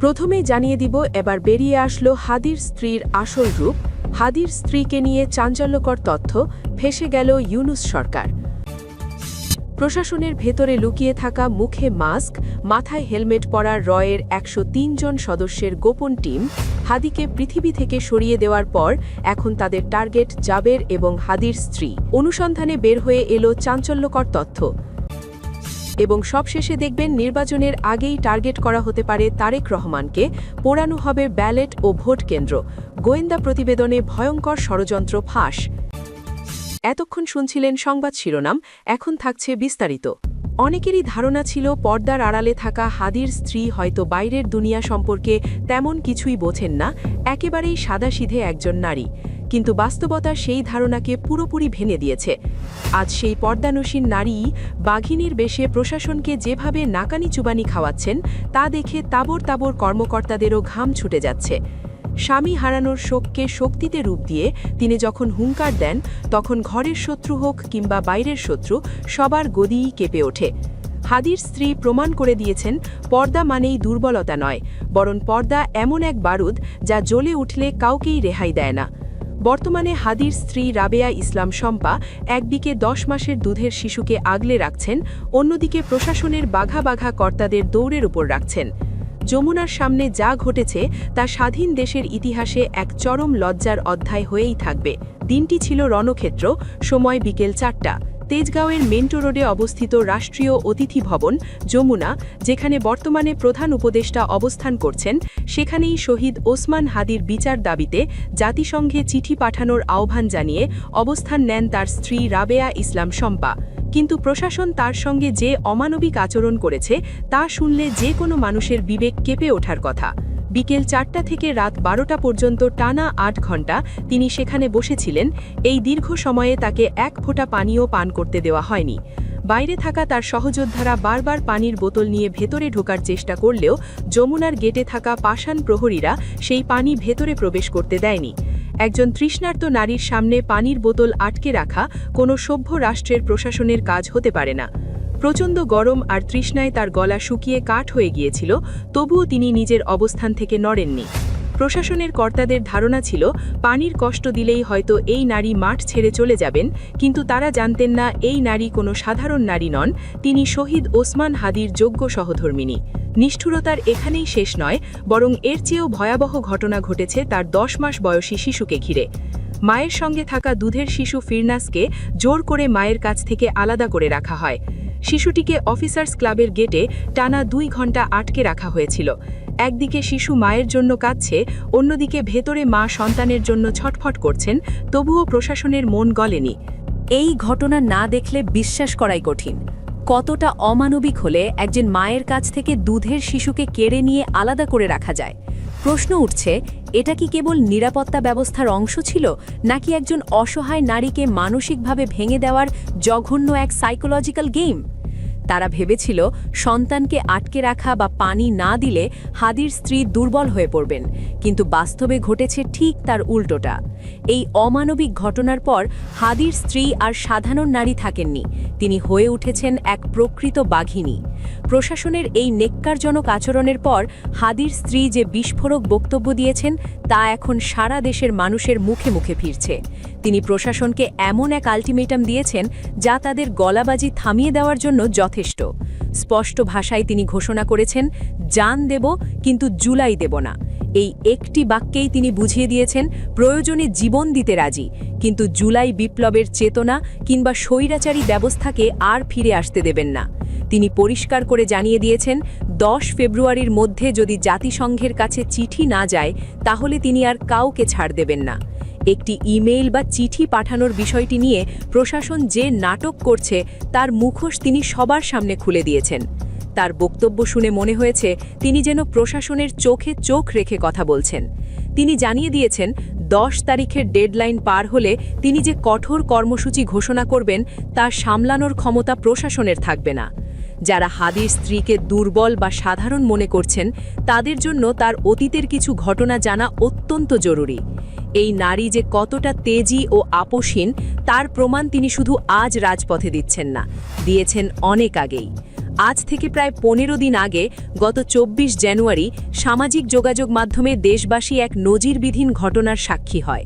প্রথমে জানিয়ে দিব, এবার বেরিয়ে আসলো হাদির স্ত্রীর আসল রূপ। হাদির স্ত্রীকে নিয়ে চাঞ্চল্যকর তথ্য ফেসে গেল ইউনুস সরকার। প্রশাসনের ভেতরে লুকিয়ে থাকা মুখে মাস্ক, মাথায় হেলমেট পরা রয়ের একশো জন সদস্যের গোপন টিম হাদিকে পৃথিবী থেকে সরিয়ে দেওয়ার পর এখন তাদের টার্গেট জাবের এবং হাদির স্ত্রী। অনুসন্ধানে বের হয়ে এলো চাঞ্চল্যকর তথ্য। এবং সবশেষে দেখবেন নির্বাচনের আগেই টার্গেট করা হতে পারে তারেক রহমানকে, পোড়ানো হবে ব্যালেট ও ভোট কেন্দ্র। গোয়েন্দা প্রতিবেদনে ভয়ঙ্কর ষড়যন্ত্র ফাঁস। এতক্ষণ শুনছিলেন সংবাদ শিরোনাম, এখন থাকছে বিস্তারিত। অনেকেরই ধারণা ছিল পর্দার আড়ালে থাকা হাদির স্ত্রী হয়তো বাইরের দুনিয়া সম্পর্কে তেমন কিছুই বোঝেন না, একেবারেই সাদাসিধে একজন নারী। কিন্তু বাস্তবতা সেই ধারণাকে পুরোপুরি ভেঙে দিয়েছে। আজ সেই পর্দানসীন নারী বাঘিনীর বেশে প্রশাসনকে যেভাবে নাকানি চুবানি খাওয়াচ্ছেন, তা দেখে তাবর তাবর কর্মকর্তাদেরও ঘাম ছুটে যাচ্ছে। স্বামী হারানোর শোককে শক্তিতে রূপ দিয়ে তিনি যখন হুঙ্কার দেন, তখন ঘরের শত্রু হোক কিংবা বাইরের শত্রু, সবার গদিই কেঁপে ওঠে। হাদির স্ত্রী প্রমাণ করে দিয়েছেন, পর্দা মানেই দুর্বলতা নয়, বরং পর্দা এমন এক বারুদ যা জ্বলে উঠলে কাউকেই রেহাই দেয় না। বর্তমানে হাদির স্ত্রী রাবেয়া ইসলাম শম্পা একদিকে দশ মাসের দুধের শিশুকে আগলে রাখছেন, অন্যদিকে প্রশাসনের বাঘা বাঘা কর্তাদের দৌড়ের উপর রাখছেন। যমুনার সামনে যা ঘটেছে, তা স্বাধীন দেশের ইতিহাসে এক চরম লজ্জার অধ্যায় হয়েই থাকবে। দিনটি ছিল রণক্ষেত্র, সময় বিকেল চারটা। তেজগাঁওয়ের মেন্টো রোডে অবস্থিত রাষ্ট্রীয় অতিথি ভবন, যমুনা, যেখানে বর্তমানে প্রধান উপদেষ্টা অবস্থান করছেন, সেখানেই শহীদ ওসমান হাদির বিচার দাবিতে জাতিসংঘে চিঠি পাঠানোর আহ্বান জানিয়ে অবস্থান নেন তার স্ত্রী রাবেয়া ইসলাম শম্পা। কিন্তু প্রশাসন তার সঙ্গে যে অমানবিক আচরণ করেছে, তা শুনলে যে কোনো মানুষের বিবেক কেঁপে ওঠার কথা। বিকেল চারটা থেকে রাত বারোটা পর্যন্ত টানা আট ঘণ্টা তিনি সেখানে বসেছিলেন। এই দীর্ঘ সময়ে তাকে এক ফোঁটা পানীয় পান করতে দেওয়া হয়নি। বাইরে থাকা তার সহযোদ্ধারা বারবার পানির বোতল নিয়ে ভেতরে ঢোকার চেষ্টা করলেও যমুনার গেটে থাকা পাষাণ প্রহরীরা সেই পানি ভেতরে প্রবেশ করতে দেয়নি। একজন তৃষ্ণার্ত নারীর সামনে পানির বোতল আটকে রাখা কোনো সভ্য রাষ্ট্রের প্রশাসনের কাজ হতে পারে না। প্রচণ্ড গরম আর তৃষ্ণায় তার গলা শুকিয়ে কাঠ হয়ে গিয়েছিল, তবুও তিনি নিজের অবস্থান থেকে নড়েননি। প্রশাসনের কর্তাদের ধারণা ছিল, পানির কষ্ট দিলেই হয়তো এই নারী মাঠ ছেড়ে চলে যাবেন, কিন্তু তারা জানতেন না এই নারী কোনো সাধারণ নারী নন, তিনি শহীদ ওসমান হাদির যোগ্য সহধর্মিনী। নিষ্ঠুরতার এখানেই শেষ নয়, বরং এর চেয়েও ভয়াবহ ঘটনা ঘটেছে তার দশ মাস বয়সী শিশুকে ঘিরে। মায়ের সঙ্গে থাকা দুধের শিশু ফিরনাসকে জোর করে মায়ের কাছ থেকে আলাদা করে রাখা হয়। শিশুটিকে অফিসার্স ক্লাবের গেটে টানা দুই ঘণ্টা আটকে রাখা হয়েছিল। একদিকে শিশু মায়ের জন্য কাঁদছে, অন্যদিকে ভেতরে মা সন্তানের জন্য ছটফট করছেন, তবুও প্রশাসনের মন গলেনি। এই ঘটনা না দেখলে বিশ্বাস করাই কঠিন। কতটা অমানবিক হলে একজন মায়ের কাছ থেকে দুধের শিশুকে কেড়ে নিয়ে আলাদা করে রাখা যায়? প্রশ্ন উঠছে, এটা কি কেবল নিরাপত্তা ব্যবস্থার অংশ ছিল, নাকি একজন অসহায় নারীকে মানসিকভাবে ভেঙে দেওয়ার জঘন্য এক সাইকোলজিক্যাল গেম? তারা ভেবেছিল সন্তানকে আটকে রাখা বা পানি না দিলে হাদির স্ত্রী দুর্বল হয়ে পড়বেন, কিন্তু বাস্তবে ঘটেছে ঠিক তার উল্টোটা। এই অমানবিক ঘটনার পর হাদির স্ত্রী আর সাধারণ নারী থাকেননি, তিনি হয়ে উঠেছেন এক প্রকৃত বাঘিনী। প্রশাসনের এই নেক্কারজনক আচরণের পর হাদির স্ত্রী যে বিস্ফোরক বক্তব্য দিয়েছেন তা এখন সারা দেশের মানুষের মুখে মুখে ফিরছে। তিনি প্রশাসনকে এমন এক আলটিমেটাম দিয়েছেন যা তাদের গলাবাজি থামিয়ে দেওয়ার জন্য যথেষ্ট। স্পষ্ট ভাষায় তিনি ঘোষণা করেছেন, জান দেব, কিন্তু জুলাই দেব না। এই একটি বাক্যেই তিনি বুঝিয়ে দিয়েছেন, প্রয়োজনে জীবন দিতে রাজি, কিন্তু জুলাই বিপ্লবের চেতনা কিংবা স্বৈরাচারী ব্যবস্থাকে আর ফিরে আসতে দেবেন না। তিনি পরিষ্কার করে জানিয়ে দিয়েছেন, দশ ফেব্রুয়ারির মধ্যে যদি জাতিসংঘের কাছে চিঠি না যায়, তাহলে তিনি আর কাউকে ছাড় দেবেন না। একটি ইমেইল বা চিঠি পাঠানোর বিষয়টি নিয়ে প্রশাসন যে নাটক করছে, তার মুখোশ তিনি সবার সামনে খুলে দিয়েছেন। তার বক্তব্য শুনে মনে হয়েছে, তিনি যেন প্রশাসনের চোখে চোখ রেখে কথা বলছেন। তিনি জানিয়ে দিয়েছেন, দশ তারিখের ডেডলাইন পার হলে তিনি যে কঠোর কর্মসূচি ঘোষণা করবেন, তা সামলানোর ক্ষমতা প্রশাসনের থাকবে না। যারা হাদির স্ত্রীকে দুর্বল বা সাধারণ মনে করছেন, তাদের জন্য তার অতীতের কিছু ঘটনা জানা অত্যন্ত জরুরি। এই নারী যে কতটা তেজি ও আপোষহীন, তার প্রমাণ তিনি শুধু আজ রাজপথে দিচ্ছেন না, দিয়েছেন অনেক আগেই। আজ থেকে প্রায় পনেরো দিন আগে, গত চব্বিশ জানুয়ারি, সামাজিক যোগাযোগ মাধ্যমে দেশবাসী এক নজিরবিধীন ঘটনার সাক্ষী হয়।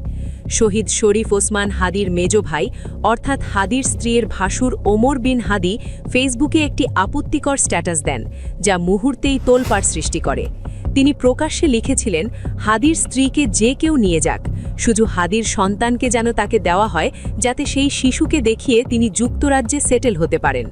শহীদ শরীফ ওসমান হাদির মেজ ভাই, অর্থাৎ হাদির স্ত্রীর ভাসুর ওমর বিন হাদি, ফেসবুকে একটি আপত্তিকর স্ট্যাটাস দেন, যা মুহূর্তেই তোলপাড় সৃষ্টি করে। তিনি প্রকাশ্যে লিখেছিলেন, হাদির স্ত্রীকে যে কেউ নিয়ে যাক। শুধু হাদির সন্তানকে যেন তাকে দেওয়া হয়, যাতে সেই শিশুকে দেখিয়ে তিনি যুক্তরাজ্যে সেটেল হতে পারেন।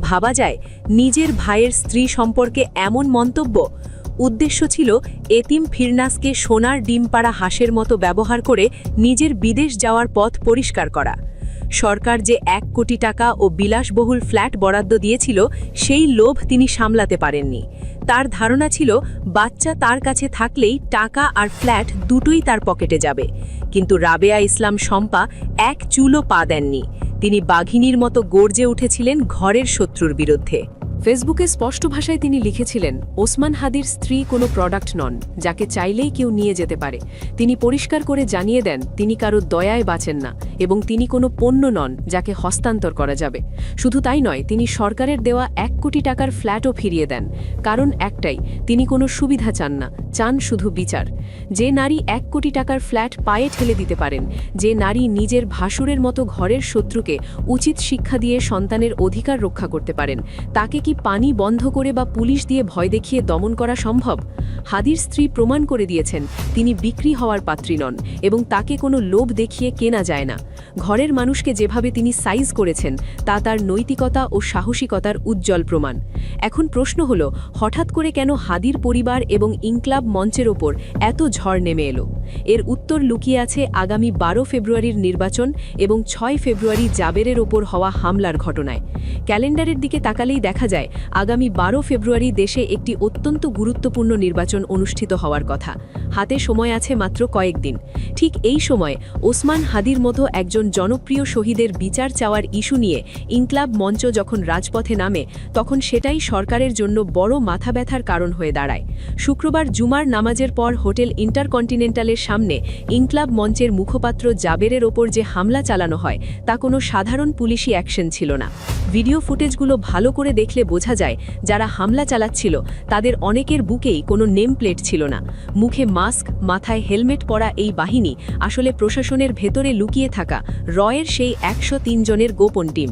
ভাবা যায়, নিজের ভাইয়ের স্ত্রী সম্পর্কে এমন মন্তব্য? উদ্দেশ্য ছিল এতিম ফিরনাসকে সোনার ডিম পাড়া হাঁসের মতো ব্যবহার করে নিজের বিদেশ যাওয়ার পথ পরিষ্কার করা। সরকার যে এক কোটি টাকা ও বিলাসবহুল ফ্ল্যাট বরাদ্দ দিয়েছিল, সেই লোভ তিনি সামলাতে পারেননি। তার ধারণা ছিল, বাচ্চা তার কাছে থাকলেই টাকা আর ফ্ল্যাট দুটোই তার পকেটে যাবে। কিন্তু রাবেয়া ইসলাম শম্পা এক চুলও পা দেননি। তিনি বাঘিনীর মতো গর্জে উঠেছিলেন ঘরের শত্রুর বিরুদ্ধে। ফেসবুকে স্পষ্ট ভাষায় তিনি লিখেছিলেন, ওসমান হাদির স্ত্রী কোনো প্রোডাক্ট নন, যাকে চাইলেই কেউ নিয়ে যেতে পারে। তিনি পরিষ্কার করে জানিয়ে দেন, তিনি কারও দয়ায় বাঁচেন না এবং তিনি কোনো পণ্য নন, যাকে হস্তান্তর করা যাবে। শুধু তাই নয়, তিনি সরকারের দেওয়া এক কোটি টাকার ফ্ল্যাটও ফিরিয়ে দেন। কারণ একটাই, তিনি কোনো সুবিধা চান না, চান শুধু বিচার। যে নারী এক কোটি টাকার ফ্ল্যাট পায়ে ঠেলে দিতে পারেন, যে নারী নিজের ভাসুরের মতো ঘরের শত্রুকে উচিত শিক্ষা দিয়ে সন্তানের অধিকার রক্ষা করতে পারেন, তাকে কি পানি বন্ধ করে বা পুলিশ দিয়ে ভয় দেখিয়ে দমন করা সম্ভব? হাদির স্ত্রী প্রমাণ করে দিয়েছেন, তিনি বিক্রি হওয়ার পাত্রী নন এবং তাকে কোনো লোভ দেখিয়ে কেনা যায় না। ঘরের মানুষকে যেভাবে তিনি সাইজ করেছেন, তা তার নৈতিকতা ও সাহসিকতার উজ্জ্বল প্রমাণ। এখন প্রশ্ন হল, হঠাৎ করে কেন হাদির পরিবার এবং ইনক্লাব মঞ্চের ওপর এত ঝড় নেমে এলো? এর উত্তর লুকিয়ে আছে আগামী বারো ফেব্রুয়ারির নির্বাচন এবং ছয় ফেব্রুয়ারি জাবেরের ওপর হওয়া হামলার ঘটনায়। ক্যালেন্ডারের দিকে তাকালেই দেখা যায় আগামী বারো ফেব্রুয়ারি দেশে একটি অত্যন্ত গুরুত্বপূর্ণ নির্বাচন অনুষ্ঠিত হওয়ার কথা। হাতে সময় আছে মাত্র কয়েকদিন ঠিক এই সময় ওসমান হাদির মতো একজন জনপ্রিয় শহীদের বিচার চাওয়ার ইস্যু নিয়ে ইনক্লাব মঞ্চ যখন রাজপথে নামে, তখন সেটাই সরকারের জন্য বড় মাথা ব্যথার কারণ হয়ে দাঁড়ায়। শুক্রবার জুমার নামাজের পর হোটেল ইন্টারকন্টিনেন্টালের সামনে ইনক্লাব মঞ্চের মুখপাত্র জাবেরের ওপর যে হামলা চালানো হয়, তা কোনো সাধারণ পুলিশি অ্যাকশন ছিল না। ভিডিও ফুটেজগুলো ভালো করে দেখলে বোঝা যায়, যারা হামলা চালাচ্ছিল, তাদের অনেকের বুকেই কোনো নেম প্লেট ছিল না। মুখে মাস্ক, মাথায় হেলমেট পরা এই বাহিনী আসলে প্রশাসনের ভেতরে লুকিয়ে থাকা রয়ের সেই একশো জনের গোপন টিম।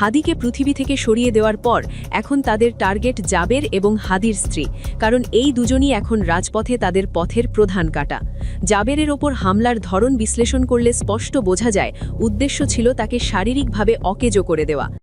হাদিকে পৃথিবী থেকে সরিয়ে দেওয়ার পর এখন তাদের টার্গেট জাবের এবং হাদির স্ত্রী, কারণ এই দুজনই এখন রাজপথে তাদের পথের প্রধান কাটা। জাবেরের ওপর হামলার ধরন বিশ্লেষণ করলে স্পষ্ট বোঝা যায়, উদ্দেশ্য ছিল তাকে শারীরিকভাবে অকেজো করে দেওয়া।